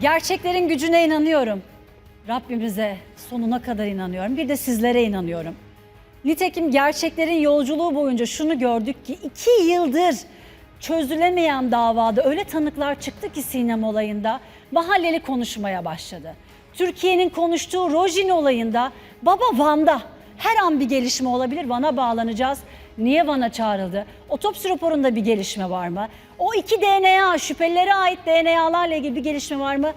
Gerçeklerin gücüne inanıyorum. Rabbimize sonuna kadar inanıyorum. Bir de sizlere inanıyorum. Nitekim gerçeklerin yolculuğu boyunca şunu gördük ki iki yıldır çözülemeyen davada öyle tanıklar çıktı ki Sinem olayında mahalleli konuşmaya başladı. Türkiye'nin konuştuğu Rojin olayında baba Van'da her an bir gelişme olabilir. Van'a bağlanacağız. Niye Van'a çağrıldı? Otopsi raporunda bir gelişme var mı? O iki DNA, şüphelilere ait DNA'larla ilgili bir gelişme var mı?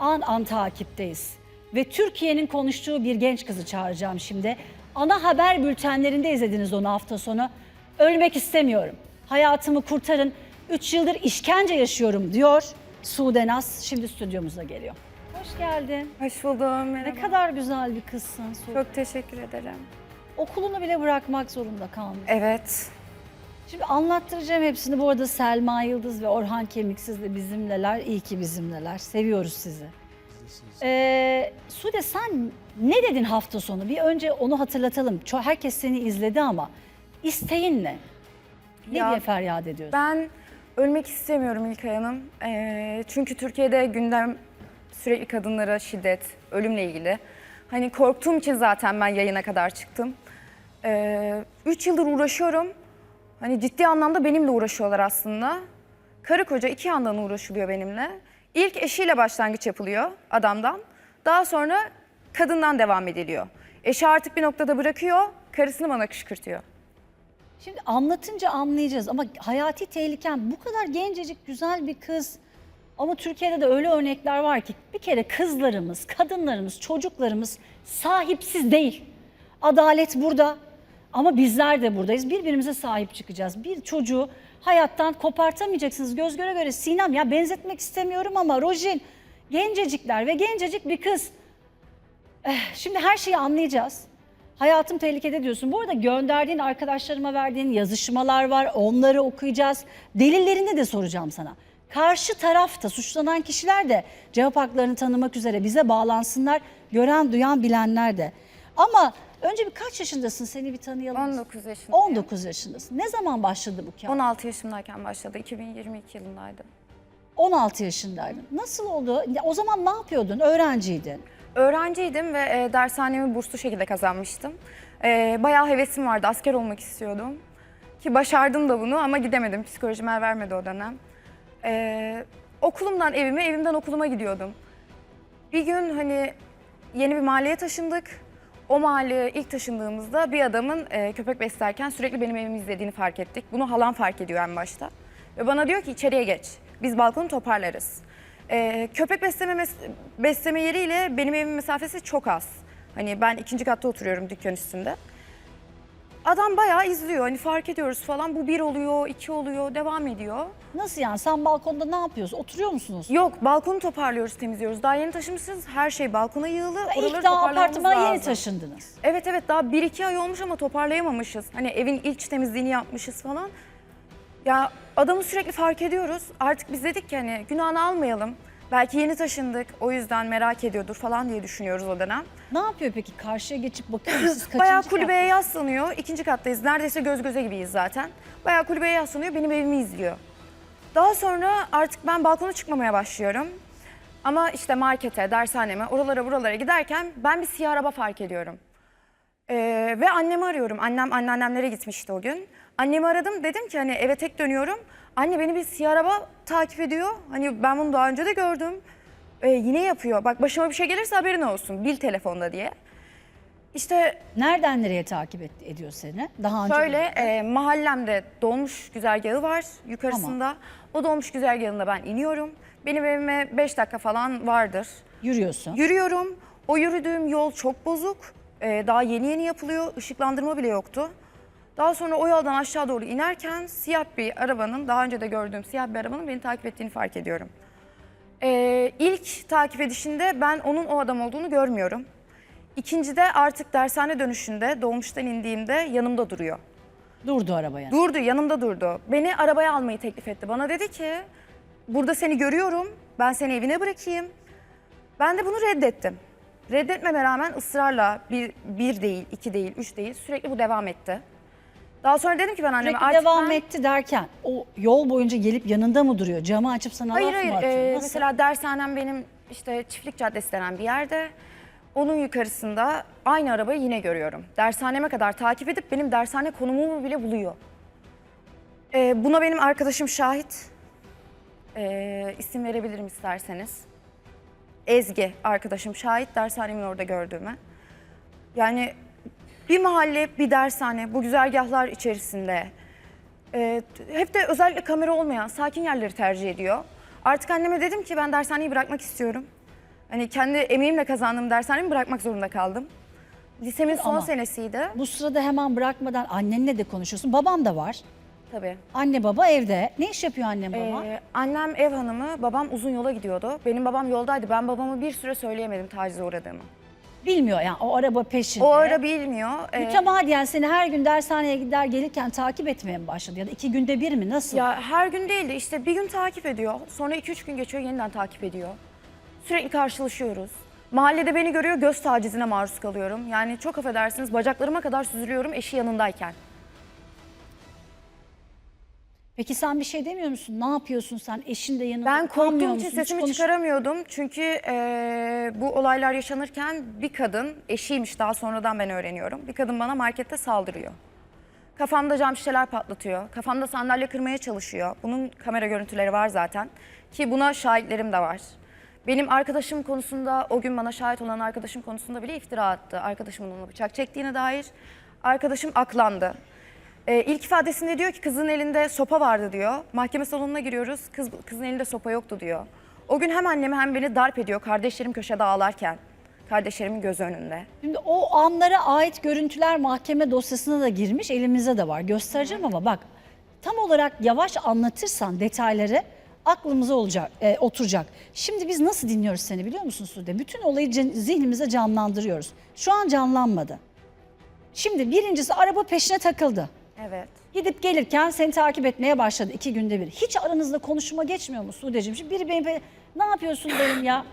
An an takipteyiz. Ve Türkiye'nin konuştuğu bir genç kızı çağıracağım şimdi. Ana haber bültenlerinde izlediniz onu hafta sonu. Ölmek istemiyorum. Hayatımı kurtarın. 3 yıldır işkence yaşıyorum diyor Sude. Şimdi stüdyomuza geliyor. Hoş geldin. Hoş buldum. Ne Merhaba. kadar güzel bir kızsın Sude. Çok teşekkür ederim. Okulunu bile bırakmak zorunda kalmış. Evet. Şimdi anlattıracağım hepsini. Bu arada Selma Yıldız ve Orhan Kemiksiz de bizimleler. İyi ki bizimleler. Seviyoruz sizi. Ee, Sude sen ne dedin hafta sonu? Bir önce onu hatırlatalım. Ço- herkes seni izledi ama isteğin ne? Ne Ya diye feryat ediyorsun? Ben ölmek istemiyorum İlkay Hanım. Ee, çünkü Türkiye'de gündem sürekli kadınlara şiddet, ölümle ilgili. Hani korktuğum için zaten ben yayına kadar çıktım. Ee, üç yıldır uğraşıyorum. Hani ciddi anlamda benimle uğraşıyorlar aslında. Karı koca iki yandan uğraşılıyor benimle. İlk eşiyle başlangıç yapılıyor adamdan. Daha sonra kadından devam ediliyor. Eşi artık bir noktada bırakıyor, karısını bana kışkırtıyor. Şimdi anlatınca anlayacağız ama hayati tehliken bu kadar gencecik güzel bir kız. Ama Türkiye'de de öyle örnekler var ki bir kere kızlarımız, kadınlarımız, çocuklarımız sahipsiz değil. Adalet burada ama bizler de buradayız. Birbirimize sahip çıkacağız. Bir çocuğu hayattan kopartamayacaksınız göz göre göre. Sinem ya benzetmek istemiyorum ama Rojin gencecikler ve gencecik bir kız. Eh, Şimdi her şeyi anlayacağız. Hayatım tehlikede diyorsun. Bu arada gönderdiğin arkadaşlarıma verdiğin yazışmalar var. Onları okuyacağız. Delillerini de soracağım sana. Karşı tarafta suçlanan kişiler de cevap haklarını tanımak üzere bize bağlansınlar. Gören, duyan, bilenler de. Ama önce bir kaç yaşındasın seni bir tanıyalım. 19 yaşındayım. 19 yaşındasın. Ne zaman başladı bu kabus? 16 yaşımdayken başladı. 2022 yılındaydı. 16 yaşındaydın. Nasıl oldu? Ya O zaman ne yapıyordun? Öğrenciydin. Öğrenciydim ve e, dershanemi burslu şekilde kazanmıştım. E, bayağı hevesim vardı. Asker olmak istiyordum. Ki başardım da bunu ama gidemedim. Psikolojim el vermedi o dönem. E, okulumdan evime, evimden okuluma gidiyordum. Bir gün hani yeni bir mahalleye taşındık. O mahalleye ilk taşındığımızda bir adamın e, köpek beslerken sürekli benim evimi izlediğini fark ettik. Bunu halam fark ediyor en başta. Ve bana diyor ki içeriye geç. Biz balkonu toparlarız. E, köpek besleme, besleme yeriyle benim evimin mesafesi çok az. Hani ben ikinci katta oturuyorum dükkan üstünde. Adam bayağı izliyor. Hani fark ediyoruz falan. Bu bir oluyor, iki oluyor, devam ediyor. Nasıl yani? Sen balkonda ne yapıyorsun? Oturuyor musunuz? Yok balkonu toparlıyoruz, temizliyoruz. Daha yeni taşımışsınız. Her şey balkona yığılı. Oraları İlk daha toparlamamız apartmana yeni lazım. taşındınız. Evet evet daha 1-2 ay olmuş ama toparlayamamışız. Hani evin ilk temizliğini yapmışız falan. Ya adamı sürekli fark ediyoruz. Artık biz dedik ki hani günahını almayalım. Belki yeni taşındık o yüzden merak ediyordur falan diye düşünüyoruz o dönem. Ne yapıyor peki? Karşıya geçip bakıyor musunuz? Kaçıncı Bayağı kat- kulübeye yaslanıyor. İkinci kattayız. Neredeyse göz göze gibiyiz zaten. Bayağı kulübeye yaslanıyor. Benim evimi izliyor. Daha sonra artık ben balkona çıkmamaya başlıyorum. Ama işte markete, dershaneme, oralara buralara giderken ben bir siyah araba fark ediyorum. Ee, ve annemi arıyorum. Annem anneannemlere gitmişti o gün. Annemi aradım. Dedim ki hani eve tek dönüyorum. Anne beni bir siyah araba takip ediyor. Hani ben bunu daha önce de gördüm. Ee, yine yapıyor. Bak başıma bir şey gelirse haberin olsun. Bil telefonda diye. İşte Nereden nereye takip et- ediyor seni? Daha önce Şöyle e, mahallemde dolmuş güzergahı var yukarısında. O dolmuş güzergahında ben iniyorum. Benim evime 5 dakika falan vardır. yürüyorsun. Yürüyorum. O yürüdüğüm yol çok bozuk. E, daha yeni yeni yapılıyor. Işıklandırma bile yoktu. Daha sonra o yoldan aşağı doğru inerken siyah bir arabanın, daha önce de gördüğüm siyah bir arabanın beni takip ettiğini fark ediyorum. E, ilk takip edişinde ben onun o adam olduğunu görmüyorum. İkincide artık dershane dönüşünde dolmuştan indiğimde yanımda duruyor. Durdu arabaya. Durdu, yanımda durdu. Beni arabaya almayı teklif etti. Bana dedi ki, burada seni görüyorum, ben seni evine bırakayım. Ben de bunu reddettim. Reddetmeme rağmen ısrarla bir, bir değil, iki değil, üç değil, sürekli bu devam etti. Daha sonra dedim ki ben anneme Sürekli artık devam ben... etti derken o yol boyunca gelip yanında mı duruyor? Camı açıp sana Hayır laf mı hayır, atıyor? e, Nasıl? mesela dershanem benim işte Çiftlik Caddesi denen bir yerde. Onun yukarısında aynı arabayı yine görüyorum. Dershaneme kadar takip edip benim dershane konumumu bile buluyor. Ee, buna benim arkadaşım şahit. Ee, isim verebilirim isterseniz. Ezgi arkadaşım şahit dershanemin orada gördüğüme. Yani bir mahalle, bir dershane bu güzergahlar içerisinde e, hep de özellikle kamera olmayan sakin yerleri tercih ediyor. Artık anneme dedim ki ben dershaneyi bırakmak istiyorum. Hani kendi emeğimle kazandığım dershanemi bırakmak zorunda kaldım. Lisemin son Ama- senesiydi. Bu sırada hemen bırakmadan annenle de konuşuyorsun. Baban da var. Tabii. Anne baba evde. Ne iş yapıyor annem baba? Ee, annem ev hanımı, babam uzun yola gidiyordu. Benim babam yoldaydı. Ben babama bir süre söyleyemedim tacize uğradığımı. Bilmiyor yani o araba peşinde. O ara bilmiyor. Ee, Mütemadiyen seni her gün dershaneye gider gelirken takip etmeye mi başladı? Ya da iki günde bir mi? Nasıl? Ya her gün değil de işte bir gün takip ediyor. Sonra 2-3 gün geçiyor yeniden takip ediyor. Sürekli karşılaşıyoruz. Mahallede beni görüyor göz tacizine maruz kalıyorum. Yani çok affedersiniz bacaklarıma kadar süzülüyorum eşi yanındayken. Peki sen bir şey demiyor musun? Ne yapıyorsun sen? Eşin de yanında Ben korktuğum için sesimi çıkaramıyordum. Çünkü eee, bu olaylar yaşanırken bir kadın, eşiymiş daha sonradan ben öğreniyorum. Bir kadın bana markette saldırıyor. Kafamda cam şişeler patlatıyor. Kafamda sandalye kırmaya çalışıyor. Bunun kamera görüntüleri var zaten. Ki buna şahitlerim de var. Benim arkadaşım konusunda, o gün bana şahit olan arkadaşım konusunda bile iftira attı. Arkadaşımın ona bıçak çektiğine dair. Arkadaşım aklandı. Ee, ilk ifadesinde diyor ki kızın elinde sopa vardı diyor. Mahkeme salonuna giriyoruz. Kız kızın elinde sopa yoktu diyor. O gün hem annemi hem beni darp ediyor. Kardeşlerim köşede ağlarken. Kardeşlerimin göz önünde. Şimdi o anlara ait görüntüler mahkeme dosyasına da girmiş. Elimizde de var. Göstereceğim ama bak tam olarak yavaş anlatırsan detayları aklımıza olacak, e, oturacak. Şimdi biz nasıl dinliyoruz seni biliyor musun Sude? Bütün olayı zihnimize canlandırıyoruz. Şu an canlanmadı. Şimdi birincisi araba peşine takıldı. Evet. Gidip gelirken seni takip etmeye başladı iki günde bir. Hiç aranızda konuşma geçmiyor mu Sude'cim? Şimdi biri beni böyle, ne yapıyorsun derim ya.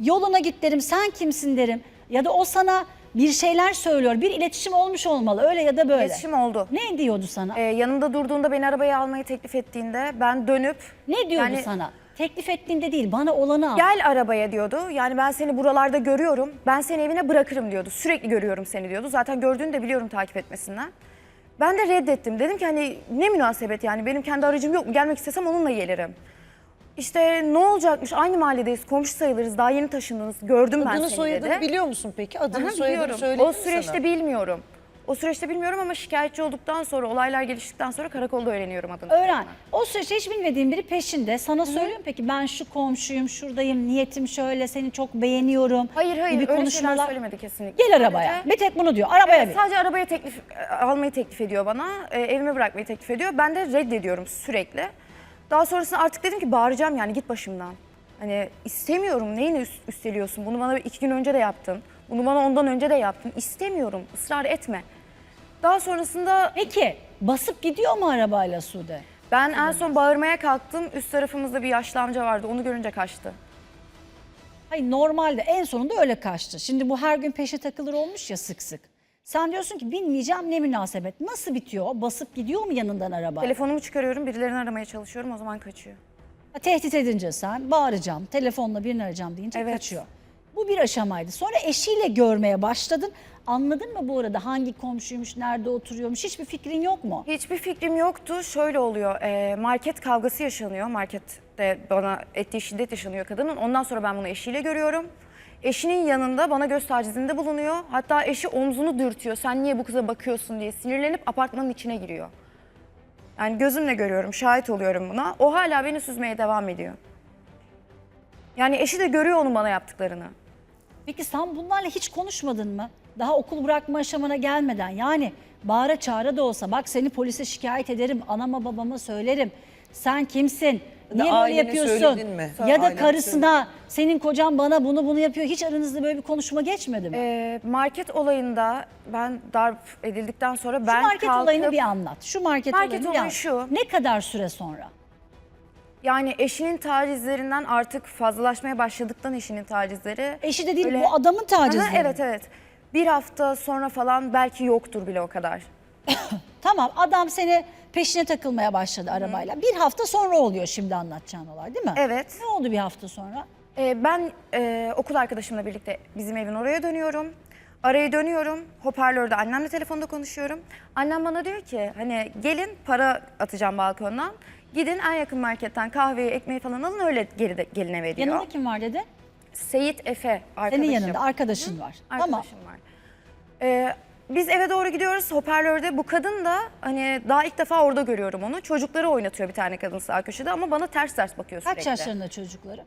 Yoluna git derim sen kimsin derim. Ya da o sana bir şeyler söylüyor. Bir iletişim olmuş olmalı öyle ya da böyle. İletişim oldu. Ne diyordu sana? Ee, yanımda durduğunda beni arabaya almayı teklif ettiğinde ben dönüp ne diyordu yani- sana? Teklif ettiğinde değil bana olanı al. Gel arabaya diyordu. Yani ben seni buralarda görüyorum. Ben seni evine bırakırım diyordu. Sürekli görüyorum seni diyordu. Zaten gördüğünü de biliyorum takip etmesinden. Ben de reddettim. Dedim ki hani ne münasebet yani benim kendi aracım yok mu? Gelmek istesem onunla gelirim. İşte ne olacakmış? Aynı mahalledeyiz. Komşu sayılırız. Daha yeni taşındınız. Gördüm ben Adını seni soyadını dedi. biliyor musun peki? Adını Aha, soyadını biliyorum. söyledi O süreçte bilmiyorum. O süreçte bilmiyorum ama şikayetçi olduktan sonra, olaylar geliştikten sonra karakolda öğreniyorum adını. Öğren. O süreçte hiç bilmediğin biri peşinde. Sana söylüyor mu peki ben şu komşuyum, şuradayım, niyetim şöyle, seni çok beğeniyorum. Hayır hayır gibi öyle konuşmalar. şeyler söylemedi kesinlikle. Gel arabaya. Sadece- Bir tek bunu diyor. Arabaya Evet, bin. sadece arabaya teklif e, almayı teklif ediyor bana. E, evime bırakmayı teklif ediyor. Ben de reddediyorum sürekli. Daha sonrasında artık dedim ki bağıracağım yani git başımdan. Hani istemiyorum neyini üst- üsteliyorsun? Bunu bana iki gün önce de yaptın. Bunu bana ondan önce de yaptın. İstemiyorum ısrar etme. Daha sonrasında Peki basıp gidiyor mu arabayla Sude? ben en son bağırmaya kalktım. Üst tarafımızda bir yaşlı amca vardı. Onu görünce kaçtı. Hayır normalde en sonunda öyle kaçtı. Şimdi bu her gün peşe takılır olmuş ya sık sık. Sen diyorsun ki bilmeyeceğim ne münasebet. Nasıl bitiyor? o? Basıp gidiyor mu yanından araba? Telefonumu çıkarıyorum. Birilerini aramaya çalışıyorum. O zaman kaçıyor. Ha, Tehdit edince sen bağıracağım, telefonla birini arayacağım deyince Evet. kaçıyor. Bu bir aşamaydı. Sonra eşiyle görmeye başladın. Anladın mı bu arada hangi komşuymuş, nerede oturuyormuş? Hiçbir fikrin yok mu? Hiçbir fikrim yoktu. Şöyle oluyor. e, market kavgası yaşanıyor. Markette bana ettiği şiddet yaşanıyor kadının. Ondan sonra ben bunu eşiyle görüyorum. Eşinin yanında bana göz tacizinde bulunuyor. Hatta eşi omzunu dürtüyor. Sen niye bu kıza bakıyorsun diye sinirlenip apartmanın içine giriyor. Yani gözümle görüyorum, şahit oluyorum buna. O hala beni süzmeye devam ediyor. Yani eşi de görüyor onun bana yaptıklarını. Peki sen bunlarla hiç konuşmadın mı? Daha okul bırakma aşamana gelmeden yani bağıra çağıra da olsa bak seni polise şikayet ederim, anama babama söylerim. Sen kimsin? Da Niye böyle yapıyorsun? mi? Ya da karısına senin kocan bana bunu bunu yapıyor. Hiç aranızda böyle bir konuşma geçmedi mi? Ee, market olayında ben darp edildikten sonra Şu ben market kalkıp... olayını bir anlat. Şu market, Market olayını olayı şu. Ne kadar süre sonra? Yani eşinin tacizlerinden artık fazlalaşmaya başladıktan eşinin tacizleri. Eşi de değil Öyle- bu adamın tacizleri. Aha, evet evet. Bir hafta sonra falan belki yoktur bile o kadar. Tamam adam seni peşine takılmaya başladı arabayla. Bir hafta sonra oluyor şimdi anlatacağın olay değil mi? Evet. Ne oldu bir hafta sonra? Ee, ben e, okul arkadaşımla birlikte bizim evin oraya dönüyorum. Araya dönüyorum. Hoparlörde annemle telefonda konuşuyorum. Annem bana diyor ki hani gelin para atacağım balkondan. Gidin en yakın marketten kahveyi, ekmeği falan alın öyle geri de, gelin eve diyor. Yanında kim var dedi? Seyit Efe arkadaşım. Senin yanında arkadaşın var. Arkadaşım var. Ee, biz eve doğru gidiyoruz hoparlörde. Bu kadın da hani daha ilk defa orada görüyorum onu. Çocukları oynatıyor bir tane kadın sağ köşede ama bana ters ters bakıyor sürekli. Kaç yaşlarında çocukları?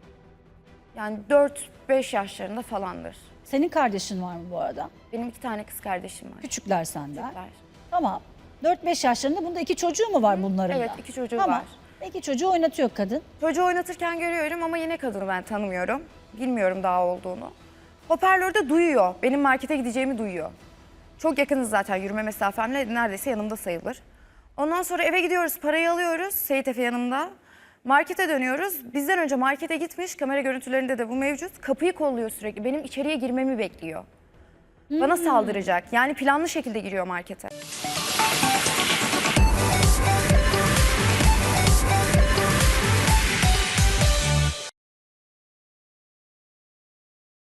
Yani 4-5 yaşlarında falandır. Senin kardeşin var mı bu arada? Benim iki tane kız kardeşim var. Küçükler senden. Küçükler. Tamam. 4-5 yaşlarında bunda iki çocuğu mu var bunların Evet, da? iki çocuğu tamam. var. İki çocuğu oynatıyor kadın. Çocuğu oynatırken görüyorum ama yine kadını ben tanımıyorum. Bilmiyorum daha olduğunu. Hoparlörde duyuyor. Benim markete gideceğimi duyuyor. Çok yakınız zaten yürüme mesafemle neredeyse yanımda sayılır. Ondan sonra eve gidiyoruz, parayı alıyoruz. Seyit Efe yanımda. Markete dönüyoruz. Bizden önce markete gitmiş. Kamera görüntülerinde de bu mevcut. Kapıyı kolluyor sürekli. Benim içeriye girmemi bekliyor. Bana saldıracak. Yani planlı şekilde giriyor markete.